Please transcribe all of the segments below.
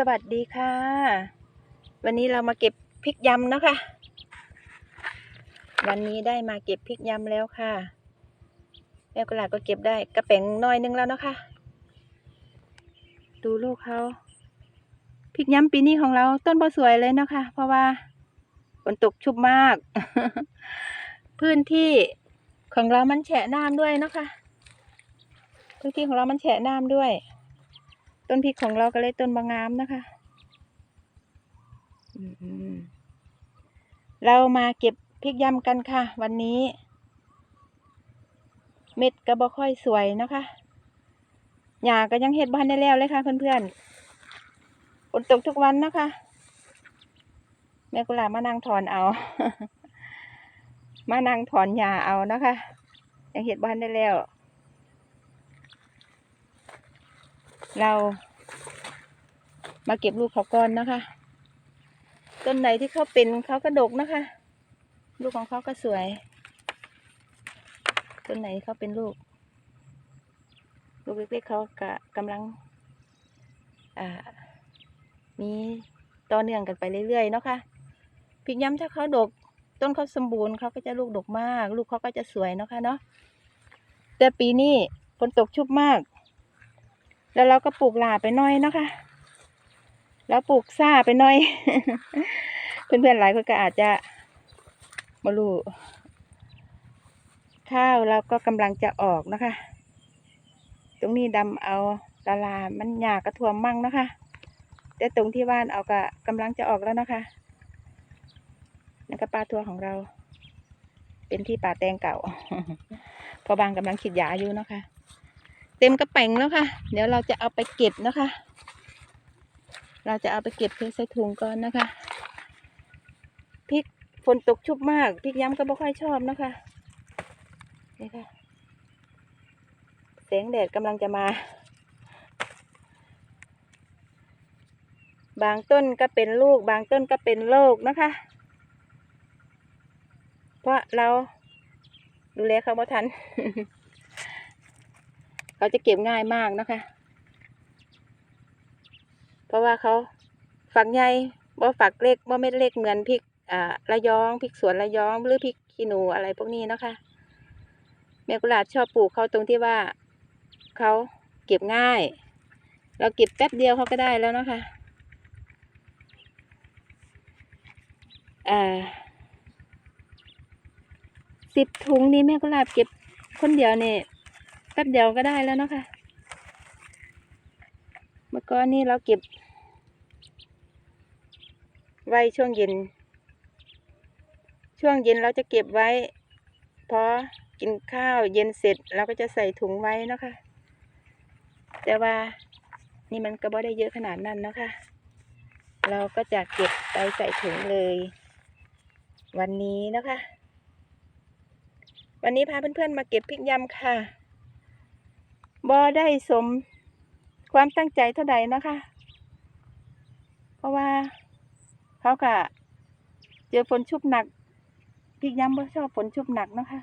สวัสดีค่ะ วันนี้เรามาเก็บพริกยำนะคะ วันนี้ได้มาเก็บพริกยำแล้วค่ะแม่กุหลาบก็เก็บได้กระแป๋งน้อยนึงแล้วนะคะ ดูลูกเขาพริกยำปีนี้ของเราต้นบ่สวยเลยนะคะ เพราะว่าฝนตกชุบมาก พื้นที่ของเรามันแฉะน้ำด้วยนะคะ พื้นที่ของเรามันแฉะน้ำด้วย ต้นพริกของเราก็เลยต้นบางงามนะคะอืมเรามาเก็บพริกยำกันค่ะ วันนี้ เม็ดก็บ่ค่อยสวยนะคะหญ้าก็ยังเห็ดบ้านได้แล้วเลยค่ะ เพื่อนๆฝนตกทุกวันนะคะ แม่กุหลาบมานั่งถอนเอา มานั่งถอนหญ้าเอานะคะ ยังเห็ดบ้านได้แล้ว เรา มาเก็บลูกเขาก่อนนะคะ ต้นไหนที่เขาเป็นเขากระดกนะคะ ลูกของเขาก็สวย ต้นไหนเขาเป็นลูก ลูกเล็กๆเขากะกำลังมีต่อเนื่องกันไปเรื่อยๆเนาะค่ะพริกย้ำถ้าเขาดก ต้นเขาสมบูรณ์เขาก็จะลูกดกมาก ลูกเขาก็จะสวยเนาะค่ะเนาะแต่ปีนี้ฝนตกชุบมาก แล้วเราก็ปลูกหลาไปหน้อยนะคะ แล้วปลูกซ่าไปหน่อย เพื่อนๆหลายคนก็อาจจะมารู้ข้าวเราก็กำลังจะออกนะคะ ตรงนี้ดำเอาละลามันหยากระท่วมมั่งนะคะ แต่ตรงที่บ้านเอาก็กำลังจะออกแล้วนะคะนั่นก็ปลาทัวของเรา เป็นที่ป่าแตงเก่า พอบางกำลังขีดยาอยู่นะคะ เต็มกระแป๋งแล้วค่ะ เดี๋ยวเราจะเอาไปเก็บนะคะ เราจะเอาไปเก็บเพื่อใส่ถุงก่อนนะคะพริกฝนตกชุบมากพริกย้ำก็ไม่ค่อยชอบนะคะนี่ค่ะแสงแดดกำลังจะมา บางต้นก็เป็นลูก บางต้นก็เป็นโรคนะคะ เพราะเราดูแลเขาไม่ทัน เขาจะเก็บง่ายมากนะคะ เพราะว่าเขาฝักใหญ่บ่ฝักเล็กบ่เม็ดเล็กเหมือนพริกอ่าระยองพริกสวนระยองหรือพริกขี้หนูอะไรพวกนี้นะคะแม่กุหลาบชอบปลูกเขาตรงที่ว่าเขาเก็บง่าย เราเก็บแป๊บเดียวเขาก็ได้แล้วนะคะอ่าสิบถุงนี้แม่กุหลาบเก็บคนเดียวเนี่ย แป๊บเดียวก็ได้แล้วนะคะเมื่อก่อนนี้เราเก็บ ไว้ช่วงเย็น ช่วงเย็นเราจะเก็บไว้พอกินข้าวเย็นเสร็จเราก็จะใส่ถุงไว้นะคะแต่ว่านี่มันก็บ่ได้เยอะขนาดนั้นนะคะ เราก็จะเก็บไปใส่ถุงเลย วันนี้นะคะ วันนี้พาเพื่อนๆมาเก็บพริกยำค่ะ บ่ได้สมความตั้งใจเท่าใดนะคะ เพราะว่าเขากะเจอฝนชุบหนักพริกย้ำบ่ชอบฝนชุบหนักนะคะ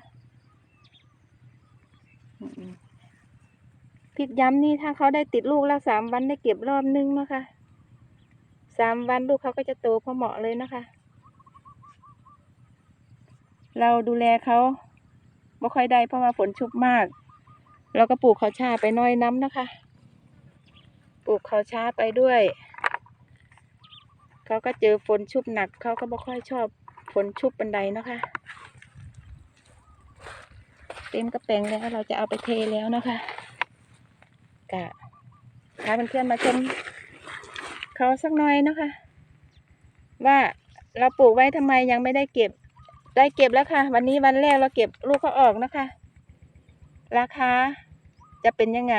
พริกย้ำนี่ถ้าเขาได้ติดลูกแล้วสามวันได้เก็บรอบนึงนะคะสามวันลูกเขาก็จะโตพอเหมาะเลยนะคะ เราดูแลเขาไม่ค่อยได้เพราะว่าฝนชุบมาก เราก็ปลูกเขาชาไปน้อยน้ำนะคะ ปลูกเขาชาไปด้วย เขาก็เจอฝนชุบหนัก เขาก็ไม่ค่อยชอบฝนชุบบันไดนะคะ เต็มกระแปงแล้วเราจะเอาไปเทแล้วนะคะกะพาเพื่อนๆมาชมเขาสักหน่อยนะคะ ว่าเราปลูกไว้ทำไมยังไม่ได้เก็บ ได้เก็บแล้วค่ะ วันนี้วันแรกเราเก็บลูกเขาออกนะคะ ราคา จะเป็นยังไง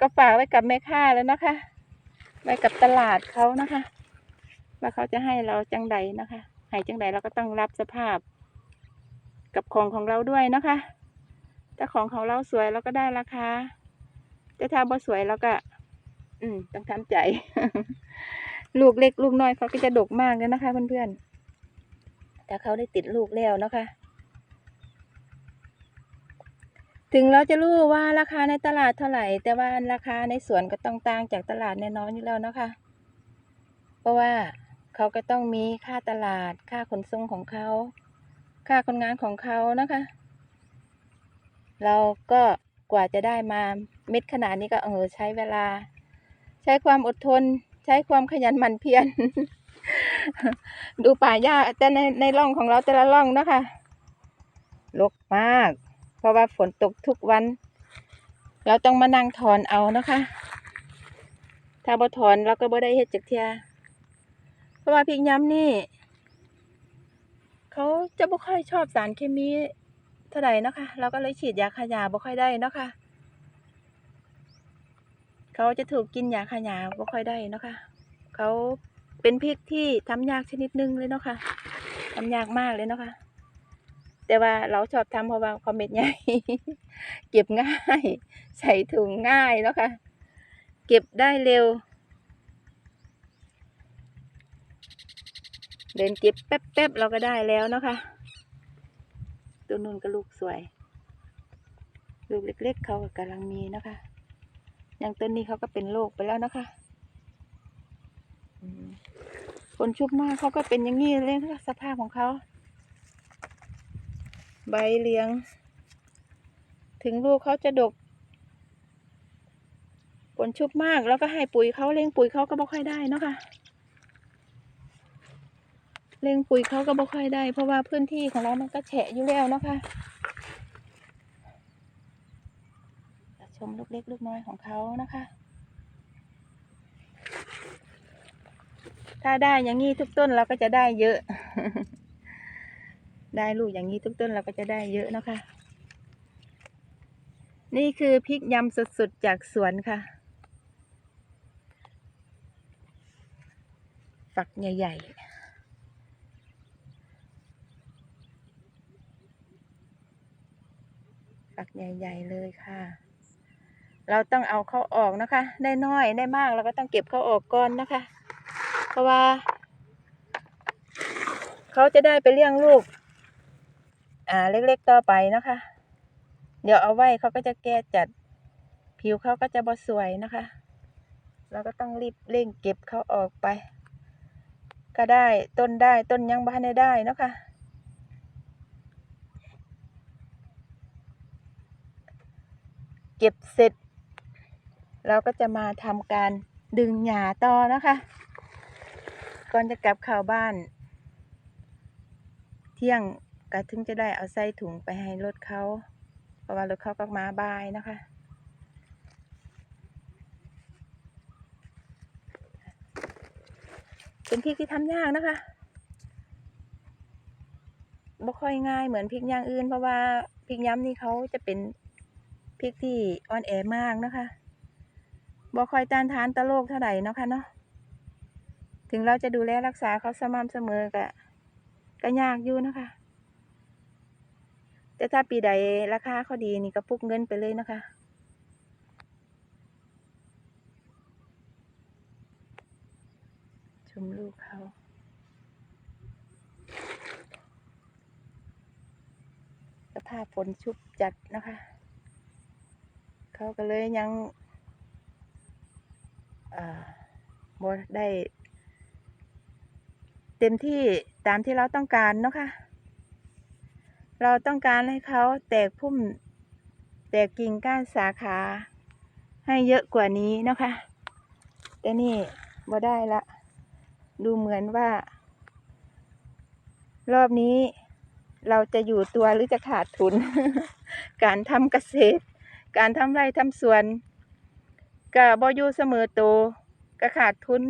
ก็ฝากไว้กับแม่ค้าแล้วนะคะไว้กับตลาดเขานะคะ ว่าเขาจะให้เราจังใดนะคะให้จังใดเราก็ต้องรับสภาพ กับของของเราด้วยนะคะ ถ้าของของเราสวยเราก็ได้ราคาแต่ถ้าบ่สวยเราก็ อืม ต้องทำใจ ลูกเล็กลูกน้อยเขาก็จะดกมากเลยนะคะ เพื่อนๆแต่เขาได้ติดลูกแล้วนะคะ ถึงเราจะรู้ว่าราคาในตลาดเท่าไหร่ แต่ว่าราคาในสวนก็ต้องต่างจากตลาดแน่นอนอยู่แล้วนะคะ เพราะว่าเขาก็ต้องมีค่าตลาด ค่าขนส่งของเขา ค่าคนงานของเขานะคะ เราก็กว่าจะได้มาเม็ดขนาดนี้ก็เออใช้เวลา ใช้ความอดทน ใช้ความขยันหมั่นเพียรดูป่าหญ้าแต่ในในร่องของเราแต่ละร่องนะคะรกมาก ราะว่าฝนตกทุกวัน เราต้องมานั่งถอนเอานะคะ ถ้าบ่ถอนเราก็บ่ได้เฮ็ดจักเทียเพราะว่าพริกย้ำนี่ เขาจะบ่ค่อยชอบสารเคมีเท่าไหร่นะคะ เราก็เลยฉีดยาฆ่าบ่ค่อยได้นะคะเขาจะถูกกินยาฆ่าบ่ค่อยได้นะคะเขาเป็นพริกที่ทำยากชนิดหนึงเลยเนาะค่ะทำยากมากเลยเนาะค่ะ แต่ว่าเราชอบทำเพราะว่าความเม็ดใหญ่ เก็บง่าย ใส่ถุงง่ายเนาะค่ะ เก็บได้เร็ว เดินเก็บแป๊บๆเราก็ได้แล้วเนาะค่ะตัวนุ่นก็ลูกสวย ลูกเล็ก ๆ เขาก็กำลังมีเนาะคะ อย่างต้นนี้เขาก็เป็นโรคไปแล้วนะคะอืมคนชุบมากเขาก็เป็นอย่างนี้เลยนะคะสภาพของเขา ใบเลี้ยง ถึงลูกเขาจะดกผลชุบมากแล้วก็ให้ปุ๋ยเขาเลี้ยงปุ๋ยเขาก็บ่ค่อยได้เนาะค่ะเลี้ยงปุ๋ยเขาก็บ่ค่อยได้ เพราะว่าพื้นที่ของเรามันก็แฉะอยู่แล้วเนาะค่ะชมลูกเล็กลูกน้อยของเขานะคะ ถ้าได้อย่างนี้ทุกต้นเราก็จะได้เยอะ ได้ลูกอย่างนี้ทุกต้นเราก็จะได้เยอะนะคะ นี่คือพริกยำสดๆจากสวนค่ะ ฝักใหญ่ๆฝักใหญ่ๆเลยค่ะ เราต้องเอาเขาออกนะคะ ได้น้อยได้มากเราก็ต้องเก็บเขาออกก่อนนะคะ เพราะว่า เขาจะได้ไปเลี้ยงลูก อ่าเล็กๆต่อไปนะคะ เดี๋ยวเอาไว้เขาก็จะแก่จัด ผิวเขาก็จะบ่สวยนะคะ เราก็ต้องรีบเร่งเก็บเขาออกไป ก็ได้ต้นได้ต้นยังบ้านได้ได้นะคะเก็บเสร็จ เราก็จะมาทำการดึงหญ้าต่อนะคะ ก่อนจะกลับเข้าบ้าน เที่ยง ก็ถึงจะได้เอาใส่ถุงไปให้รถเขา เพราะว่ารถเขาก็มาบายนะคะ เป็นพริกที่ทำยากนะคะบ่ค่อยง่ายเหมือนพริกย่างอื่น เพราะว่าพริกย้ำนี่เขาจะเป็นพริกที่อ่อนแอมากนะคะบ่ค่อยต้านทานต่อโรคเท่าไหร่เนาะค่ะเนาะถึงเราจะดูแลรักษาเขาสม่ำเสมอก็ก็ยากอยู่นะคะ แต่ถ้าปีใดราคาเขาดีนี่ก็ปุกเงินไปเลยนะคะชมลูกเขาสภาพฝนชุบจัดนะคะ เขาก็เลยยังอ่าบได้ เต็มที่ตามที่เราต้องการเนาะค่ะ เราต้องการให้เขาแตกพุ่ม แตกกิ่งก้านสาขา ให้เยอะกว่านี้นะคะ แต่นี่บ่ได้ละ ดูเหมือนว่า รอบนี้เราจะอยู่ตัวหรือจะขาดทุน การทำเกษตร การทำไร่ทำสวนก็บ่อยู่เสมอโตวก็ขาดทุน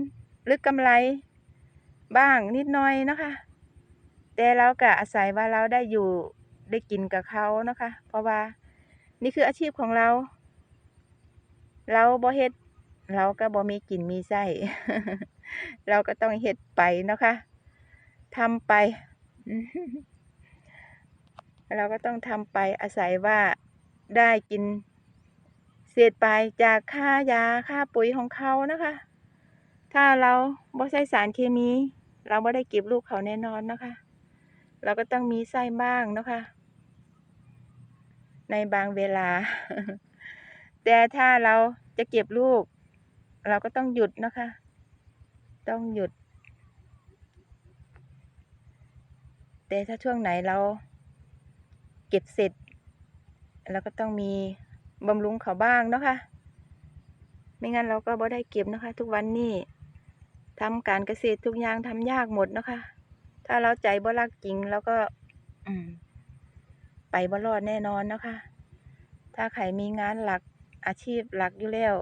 หรือกำไร บ้างนิดหน่อยนะคะ แต่เราก็อาศัยว่าเราได้อยู่ได้กินกับเขานะคะ เพราะว่านี่คืออาชีพของเรา เราบ่เฮ็ดเราก็บ่มีกินมีไส้เราก็ต้องเฮ็ดไปนะคะทำไป เราก็ต้องทำไปอาศัยว่าได้กินเศษไปจากค่ายาค่าปุ๋ยของเขานะคะ ถ้าเราบ่ใช้สารเคมี เราไม่ได้เก็บลูกเขาแน่นอนนะคะ เราก็ต้องมีไส้บ้างนะคะ ในบางเวลา แต่ถ้าเราจะเก็บลูก เราก็ต้องหยุดนะคะ ต้องหยุด แต่ถ้าช่วงไหนเรา เก็บเสร็จเราก็ต้องมีบำรุงเขาบ้างนะคะไม่งั้นเราก็บ่ได้เก็บนะคะ ทุกวันนี้ทำการเกษตรทุกอย่างทำยากหมดนะคะ ถ้าเราใจบ่รักจริงเราก็ อืม ไปบ่รอดแน่นอนเนาะคะ ถ้าใครมีงานหลักอาชีพหลักอยู่แล้ว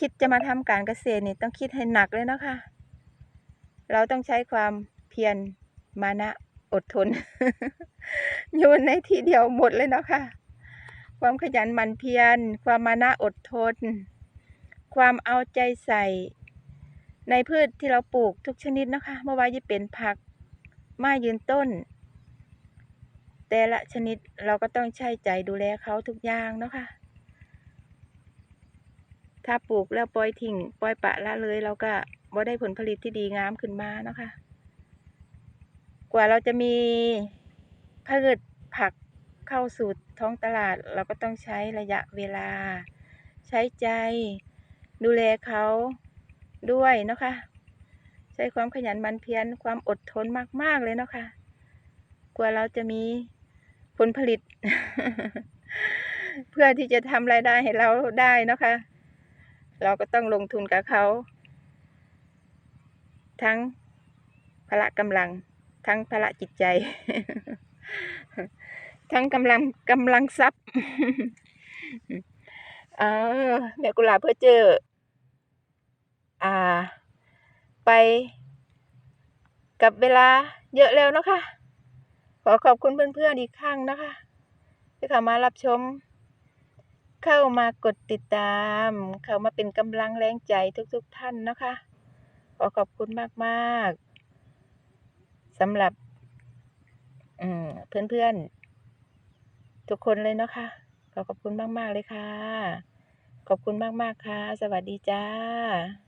คิดจะมาทำการเกษตรนี่ต้องคิดให้หนักเลยเนาะคะ เราต้องใช้ความเพียรมานะอดทนอยู่ในที่เดียวหมดเลยเนาะค่ะ ความขยันหมั่นเพียร ความมานะอดทน ความเอาใจใส่ ในพืชที่เราปลูกทุกชนิดนะคะไม่ว่าจะเป็นผักไม้ยืนต้น แต่ละชนิดเราก็ต้องใช้ใจดูแลเขาทุกอย่างเนาะค่ะถ้าปลูกแล้วปล่อยทิ้งปล่อยปะละเลยเราก็บ่ได้ผลผลิตที่ดีงามขึ้นมาเนาะค่ะกว่าเราจะมีพืชผักเข้าสู่ท้องตลาด เราก็ต้องใช้ระยะเวลา ใช้ใจ ดูแลเขา ด้วยเนาะค่ะใช้ความขยันมันเพียรความอดทนมาก ๆ เลยเนาะค่ะกว่าเราจะมีผลผลิต เพื่อที่จะทำรายได้ให้เราได้เนาะค่ะเราก็ต้องลงทุนกับเขา ทั้งพละกำลัง ทั้งพละจิตใจ ทั้งกำลังกำลังทรัพย์เออแม่กุหลาบเพื่อเจอ อ่า ไป กับเวลาเยอะแล้วนะคะ ขอขอบคุณเพื่อนๆอีกครั้งนะคะ ที่เข้ามารับชม เข้ามากดติดตาม เข้ามาเป็นกำลังแรงใจทุกๆท่านนะคะ ขอขอบคุณมากๆสำหรับอืมเพื่อนๆ ทุกคนเลยเนาะค่ะ ขอขอบคุณมาก ๆ เลยค่ะ ขอบคุณมาก ๆ ค่ะ สวัสดีจ้า